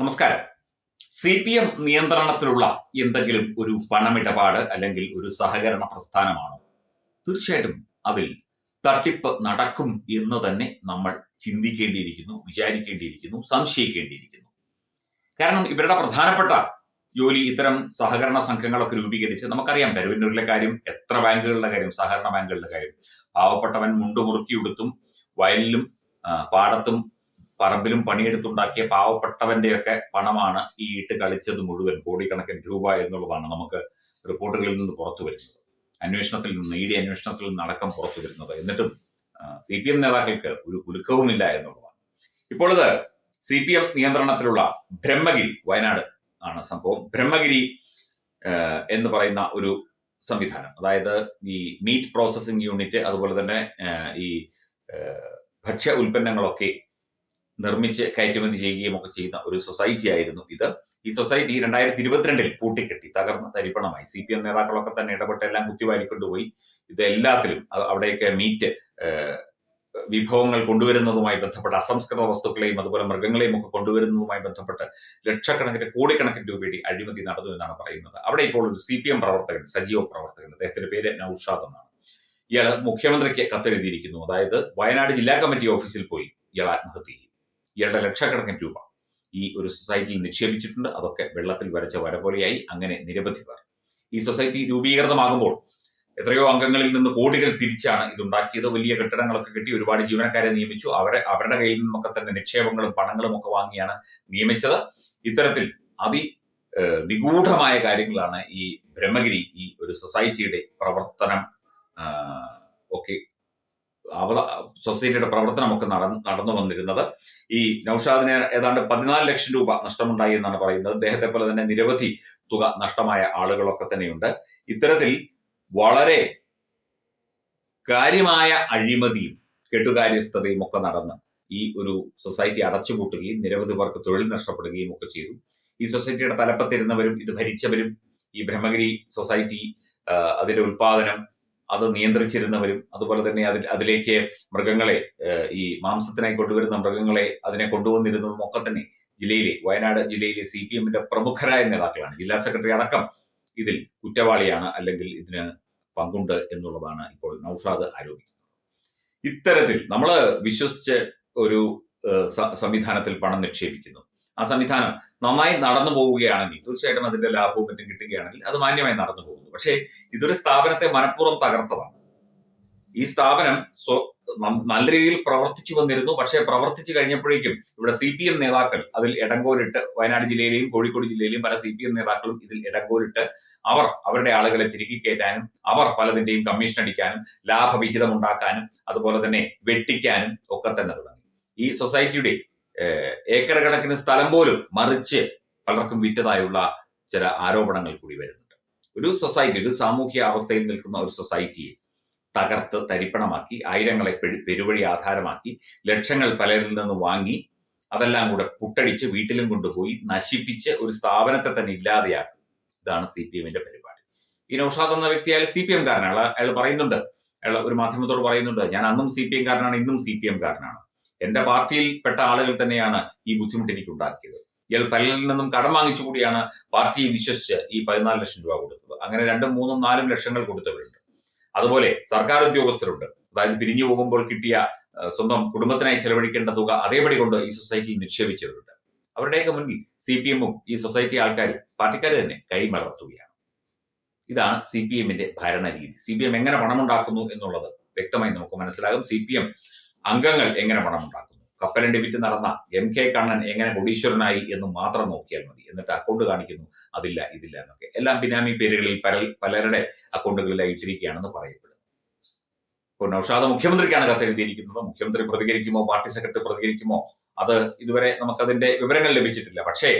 നമസ്കാരം. C P M നിയന്ത്രണത്തിലുള്ള എന്തെങ്കിലും ഒരു പണമിടപാട് അല്ലെങ്കിൽ ഒരു സഹകരണ പ്രസ്ഥാനമാണോ? തീർച്ചയായിട്ടും അതിൽ തട്ടിപ്പ് നടക്കും എന്ന് തന്നെ നമ്മൾ ചിന്തിക്കേണ്ടിയിരിക്കുന്നു വിചാരിക്കേണ്ടിയിരിക്കുന്നു സംശയിക്കേണ്ടിയിരിക്കുന്നു. കാരണം ഇവരുടെ പ്രധാനപ്പെട്ട ജോലി ഇത്തരം സഹകരണ സംഘങ്ങളൊക്കെ രൂപീകരിച്ച് നമുക്കറിയാം കരുവന്നൂരിലെ കാര്യം എത്ര ബാങ്കുകളുടെ കാര്യം സഹകരണ ബാങ്കുകളുടെ കാര്യം. പാവപ്പെട്ടവൻ മുണ്ടുമുറുക്കിയെടുത്തും വയലിലും പാടത്തും പറമ്പിലും പണിയെടുത്തുണ്ടാക്കിയ പാവപ്പെട്ടവന്റെയൊക്കെ പണമാണ് ഈ ഇട്ട് കളിച്ചത് മുഴുവൻ കോടിക്കണക്കിന് രൂപ എന്നുള്ളതാണ് നമുക്ക് റിപ്പോർട്ടുകളിൽ നിന്ന് പുറത്തു വരുന്നത്. അന്വേഷണത്തിൽ നിന്ന് ഇ ഡി അന്വേഷണത്തിൽ നിന്ന് അടക്കം പുറത്തു വരുന്നത്. എന്നിട്ടും സി പി എം നേതാക്കൾക്ക് ഒരു കുലുക്കവുമില്ല എന്നുള്ളതാണ്. ഇപ്പോൾ ഇത് സി പി എം നിയന്ത്രണത്തിലുള്ള ബ്രഹ്മഗിരി വയനാട് ആണ് സംഭവം. ബ്രഹ്മഗിരി എന്ന് പറയുന്ന ഒരു സംവിധാനം. അതായത് ഈ മീറ്റ് പ്രോസസ്സിംഗ് യൂണിറ്റ് അതുപോലെ തന്നെ ഈ ഭക്ഷ്യ ഉൽപ്പന്നങ്ങളൊക്കെ നിർമ്മിച്ച് കയറ്റുമതി ചെയ്യുകയും ഒക്കെ ചെയ്യുന്ന ഒരു സൊസൈറ്റി ആയിരുന്നു ഇത്. ഈ സൊസൈറ്റി രണ്ടായിരത്തി ഇരുപത്തിരണ്ടിൽ പൂട്ടിക്കെട്ടി തകർന്ന് തരിപ്പണമായി. സി പി എം നേതാക്കളൊക്കെ തന്നെ ഇടപെട്ട് എല്ലാം കുത്തിവാരിക്കൊണ്ടുപോയി. ഇത് എല്ലാത്തിലും അവിടെയൊക്കെ മീറ്റ് വിഭവങ്ങൾ കൊണ്ടുവരുന്നതുമായി ബന്ധപ്പെട്ട് അസംസ്കൃത വസ്തുക്കളെയും അതുപോലെ മൃഗങ്ങളെയും ഒക്കെ കൊണ്ടുവരുന്നതുമായി ബന്ധപ്പെട്ട് ലക്ഷക്കണക്കിന് കോടിക്കണക്കിന് രൂപയുടെ അഴിമതി നടന്നു എന്നാണ് പറയുന്നത്. അവിടെ ഇപ്പോൾ ഒരു സി പി എം പ്രവർത്തകൻ സജീവ പ്രവർത്തകൻ അദ്ദേഹത്തിന്റെ പേര് നൌഷാദ് എന്നാണ്. ഇയാൾ മുഖ്യമന്ത്രിക്ക് കത്തെഴുതിയിരിക്കുന്നു. അതായത് വയനാട് ജില്ലാ കമ്മിറ്റി ഓഫീസിൽ പോയി ഇയാൾ ആത്മഹത്യ ചെയ്യും ഇയാളുടെ ലക്ഷക്കണക്കിന് രൂപ. ഈ ഒരു സൊസൈറ്റിയിൽ നിക്ഷേപിച്ചിട്ടുണ്ട്. അതൊക്കെ വെള്ളത്തിൽ വരച്ച വര പോലെയായി അങ്ങനെ നിരവധി പേർ. ഈ സൊസൈറ്റി രൂപീകൃതമാകുമ്പോൾ എത്രയോ അംഗങ്ങളിൽ നിന്ന് കോടികൾ തിരിച്ചാണ് ഇതുണ്ടാക്കിയത്. വലിയ കെട്ടിടങ്ങളൊക്കെ കിട്ടി ഒരുപാട് ജീവനക്കാരെ നിയമിച്ചു. അവരെ അവരുടെ കയ്യിൽ നിന്നൊക്കെ തന്നെ നിക്ഷേപങ്ങളും പണങ്ങളും ഒക്കെ വാങ്ങിയാണ് നിയമിച്ചത്. ഇത്തരത്തിൽ അതി നിഗൂഢമായ കാര്യങ്ങളാണ് ഈ ബ്രഹ്മഗിരി ഈ ഒരു സൊസൈറ്റിയുടെ പ്രവർത്തനം ഒക്കെ സൊസൈറ്റിയുടെ പ്രവർത്തനമൊക്കെ നടന്ന് വന്നിരുന്നത്. ഈ നൌഷാദിന് ഏതാണ്ട് പതിനാല് ലക്ഷം രൂപ നഷ്ടമുണ്ടായി എന്നാണ് പറയുന്നത്. അദ്ദേഹത്തെ പോലെ തന്നെ നിരവധി തുക നഷ്ടമായ ആളുകളൊക്കെ തന്നെയുണ്ട്. ഇത്തരത്തിൽ വളരെ കാര്യമായ അഴിമതിയും കെട്ടുകാര്യസ്ഥതയും ഒക്കെ നടന്ന് ഈ ഒരു സൊസൈറ്റി അടച്ചുപൂട്ടുകയും നിരവധി പേർക്ക് തൊഴിൽ നഷ്ടപ്പെടുകയും ഒക്കെ ചെയ്തു. ഈ സൊസൈറ്റിയുടെ തലപ്പത്തിരുന്നവരും ഇത് ഭരിച്ചവരും ഈ ബ്രഹ്മഗിരി സൊസൈറ്റി അതിന്റെ ഉൽപാദനം അത് നിയന്ത്രിച്ചിരുന്നവരും അതുപോലെ തന്നെ അതിൽ അതിലേക്ക് മൃഗങ്ങളെ ഈ മാംസത്തിനായി കൊണ്ടുവരുന്ന മൃഗങ്ങളെ അതിനെ കൊണ്ടുവന്നിരുന്നതും ഒക്കെ തന്നെ ജില്ലയിലെ വയനാട് ജില്ലയിലെ സി പി എമ്മിന്റെ പ്രമുഖരായ നേതാക്കളാണ്. ജില്ലാ സെക്രട്ടറി അടക്കം ഇതിൽ കുറ്റവാളിയാണ് അല്ലെങ്കിൽ ഇതിന് പങ്കുണ്ട് എന്നുള്ളതാണ് ഇപ്പോൾ നൌഷാദ് ആരോപിക്കുന്നത്. ഇത്തരത്തിൽ നമ്മൾ വിശ്വസിച്ച് ഒരു സംവിധാനത്തിൽ പണം നിക്ഷേപിക്കുന്നു. ആ സംവിധാനം നന്നായി നടന്നു പോവുകയാണെങ്കിൽ തീർച്ചയായിട്ടും അതിന്റെ ലാഭവും മറ്റും കിട്ടുകയാണെങ്കിൽ അത് മാന്യമായി നടന്നു പോകുന്നു പക്ഷേ ഇതൊരു സ്ഥാപനത്തെ മനഃപൂർവം തകർത്തതാണ്. ഈ സ്ഥാപനം സ്വ- നല്ല രീതിയിൽ പ്രവർത്തിച്ചു വന്നിരുന്നു. പക്ഷേ പ്രവർത്തിച്ചു കഴിഞ്ഞപ്പോഴേക്കും ഇവിടെ സി പി എം നേതാക്കൾ അതിൽ ഇടങ്കോലിട്ട് വയനാട് ജില്ലയിലെയും കോഴിക്കോട് ജില്ലയിലെയും പല സി പി എം നേതാക്കളും ഇതിൽ ഇടങ്കോലിട്ട് അവർ അവരുടെ ആളുകളെ തിരികെ കയറ്റാനും അവർ പലതിന്റെയും കമ്മീഷൻ അടിക്കാനും ലാഭവിഹിതം ഉണ്ടാക്കാനും അതുപോലെ തന്നെ വെട്ടിക്കാനും ഒക്കെ തന്നെ തുടങ്ങി. ഈ സൊസൈറ്റിയുടെ ഏക്കര കണക്കിന് സ്ഥലം പോലും മറിച്ച് പലർക്കും വിറ്റതായുള്ള ചില ആരോപണങ്ങൾ കൂടി വരുന്നുണ്ട് ഒരു സൊസൈറ്റി ഒരു സാമൂഹ്യ അവസ്ഥയിൽ നിൽക്കുന്ന ഒരു സൊസൈറ്റിയെ തകർത്ത് തരിപ്പണമാക്കി ആയിരങ്ങളെ പെരു- പെരുവഴി ആധാരമാക്കി ലക്ഷങ്ങൾ പലരിൽ നിന്ന് വാങ്ങി അതെല്ലാം കൂടെ പുട്ടടിച്ച് വീട്ടിലും കൊണ്ടുപോയി നശിപ്പിച്ച് ഒരു സ്ഥാപനത്തെ തന്നെ ഇല്ലാതെയാക്കും. ഇതാണ് സി പി എമ്മിന്റെ പരിപാടി. ഈ നൌഷാദ് എന്ന വ്യക്തി അയാൾ സി പി എം കാരനാണ്. അയാൾ- പറയുന്നുണ്ട്. അയാൾ ഒരു മാധ്യമത്തോട് പറയുന്നുണ്ട് ഞാൻ അന്നും സി പി എം കാരനാണ് ഇന്നും സി പി എം കാരനാണ്. എന്റെ പാർട്ടിയിൽപ്പെട്ട ആളുകൾ തന്നെയാണ് ഈ ബുദ്ധിമുട്ട് എനിക്ക് ഉണ്ടാക്കിയത് ഇയാൾ പലരിൽ നിന്നും കടം വാങ്ങിച്ചു കൂടിയാണ് പാർട്ടിയെ വിശ്വസിച്ച് ഈ പതിനാല് ലക്ഷം രൂപ കൊടുത്തത്. അങ്ങനെ രണ്ടും മൂന്നും നാലും ലക്ഷങ്ങൾ കൊടുത്തവരുണ്ട്. അതുപോലെ സർക്കാർ ഉദ്യോഗസ്ഥരുണ്ട്. അതായത് പിരിഞ്ഞു പോകുമ്പോൾ കിട്ടിയ സ്വന്തം കുടുംബത്തിനായി ചെലവഴിക്കേണ്ട തുക അതേപടി കൊണ്ട് ഈ സൊസൈറ്റിയിൽ നിക്ഷേപിച്ചവരുണ്ട്. അവരുടെയൊക്കെ മുന്നിൽ സി പി എമ്മും ഈ സൊസൈറ്റി ആൾക്കാരും പാർട്ടിക്കാർ തന്നെ കൈമലർത്തുകയാണ്. ഇതാണ് സി പി എമ്മിന്റെ ഭരണരീതി. സി പി എം എങ്ങനെ പണമുണ്ടാക്കുന്നു എന്നുള്ളത് വ്യക്തമായി നമുക്ക് മനസ്സിലാകും. സി പി എം അംഗങ്ങൾ എങ്ങനെ പണമുണ്ടാക്കുന്നു? കപ്പലണ്ടി വിറ്റ് നടന്ന എം കെ കണ്ണൻ എങ്ങനെ കോടീശ്വരനായി എന്ന് മാത്രം നോക്കിയാൽ മതി. എന്നിട്ട് അക്കൗണ്ട് കാണിക്കുന്നു അതില്ല ഇതില്ല എന്നൊക്കെ. എല്ലാം ബിനാമി പേരുകളിൽ പല പലരുടെ അക്കൗണ്ടുകളിലായി ഇട്ടിരിക്കുകയാണെന്ന് പറയപ്പെടുന്നു ഇപ്പോൾ നൌഷാദ് മുഖ്യമന്ത്രിക്കാണ് കത്തെഴുതിയിരിക്കുന്നത്. മുഖ്യമന്ത്രി പ്രതികരിക്കുമോ? Party secretary പ്രതികരിക്കുമോ? അത് ഇതുവരെ നമുക്കതിന്റെ വിവരങ്ങൾ ലഭിച്ചിട്ടില്ല. പക്ഷേ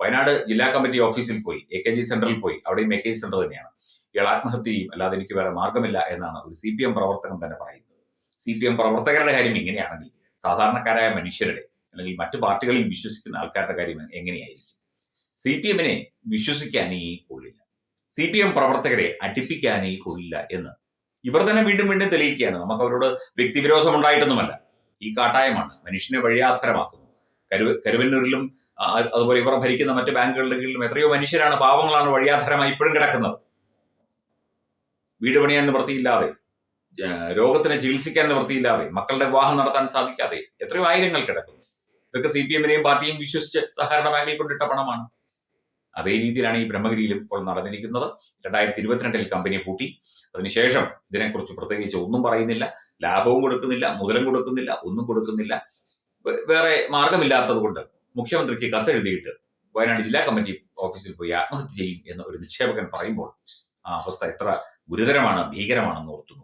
വയനാട് ജില്ലാ കമ്മിറ്റി ഓഫീസിൽ പോയി എ കെ ജി സെന്ററിൽ പോയി. അവിടെയും എ കെ ജി സെന്റർ തന്നെയാണ്. ഇയാൾ ആത്മഹത്യ ചെയ്യും അല്ലാതെ എനിക്ക് വേറെ മാർഗമില്ല എന്നാണ് ഒരു സി പി എം പ്രവർത്തകൻ തന്നെ പറയുന്നത്. സി പി എം പ്രവർത്തകരുടെ കാര്യം ഇങ്ങനെയാണെങ്കിൽ സാധാരണക്കാരായ മനുഷ്യരുടെ അല്ലെങ്കിൽ മറ്റു പാർട്ടികളിൽ വിശ്വസിക്കുന്ന ആൾക്കാരുടെ കാര്യം എങ്ങനെയായിരിക്കും? സി പി എമ്മിനെ വിശ്വസിക്കാനേ കൊള്ളില്ല. സി പി എം പ്രവർത്തകരെ അടിപ്പിക്കാനേ കൊള്ളില്ല എന്ന് ഇവർ തന്നെ വീണ്ടും വീണ്ടും തെളിയിക്കുകയാണ്. നമുക്ക് അവരോട് വ്യക്തിവിരോധം ഉണ്ടായിട്ടൊന്നുമല്ല ഈ കാട്ടായമാണ്. മനുഷ്യനെ വഴിയാധാരമാക്കുന്നു. കരു കരുവന്നൂരിലും അതുപോലെ ഇവർ ഭരിക്കുന്ന മറ്റ് ബാങ്കുകളുടെ കീഴിലും എത്രയോ മനുഷ്യരാണ് പാവങ്ങളാണ് വഴിയാധാരമായി ഇപ്പോഴും കിടക്കുന്നത്. വീട് പണിയാൻ നിവൃത്തിയില്ലാതെ രോഗത്തിനെ ചികിത്സിക്കാൻ നിവൃത്തിയില്ലാതെ മക്കളുടെ വിവാഹം നടത്താൻ സാധിക്കാതെ എത്രയോ ആയിരങ്ങൾ കിടക്കുന്നു. ഇതൊക്കെ സി പി എമ്മിനെയും പാർട്ടിയും വിശ്വസിച്ച് സഹകരണ ബാങ്കിൽ കൊണ്ടിട്ട പണമാണ്. അതേ രീതിയിലാണ് ഈ ബ്രഹ്മഗിരിയിലും ഇപ്പോൾ നടന്നിരിക്കുന്നത്. രണ്ടായിരത്തി ഇരുപത്തിരണ്ടിൽ കമ്പനി പൂട്ടി. അതിനുശേഷം ഇതിനെക്കുറിച്ച് പ്രത്യേകിച്ച് ഒന്നും പറയുന്നില്ല. ലാഭവും കൊടുക്കുന്നില്ല മുതലും കൊടുക്കുന്നില്ല ഒന്നും കൊടുക്കുന്നില്ല. വേറെ മാർഗമില്ലാത്തത് കൊണ്ട് മുഖ്യമന്ത്രിക്ക് കത്തെഴുതിയിട്ട് വയനാട് ജില്ലാ കമ്മിറ്റി ഓഫീസിൽ പോയി ആത്മഹത്യ ചെയ്യും എന്ന് ഒരു നിക്ഷേപകൻ പറയുമ്പോൾ ആ അവസ്ഥ എത്ര ഗുരുതരമാണ് ഭീകരമാണെന്ന് ഓർത്തുന്നു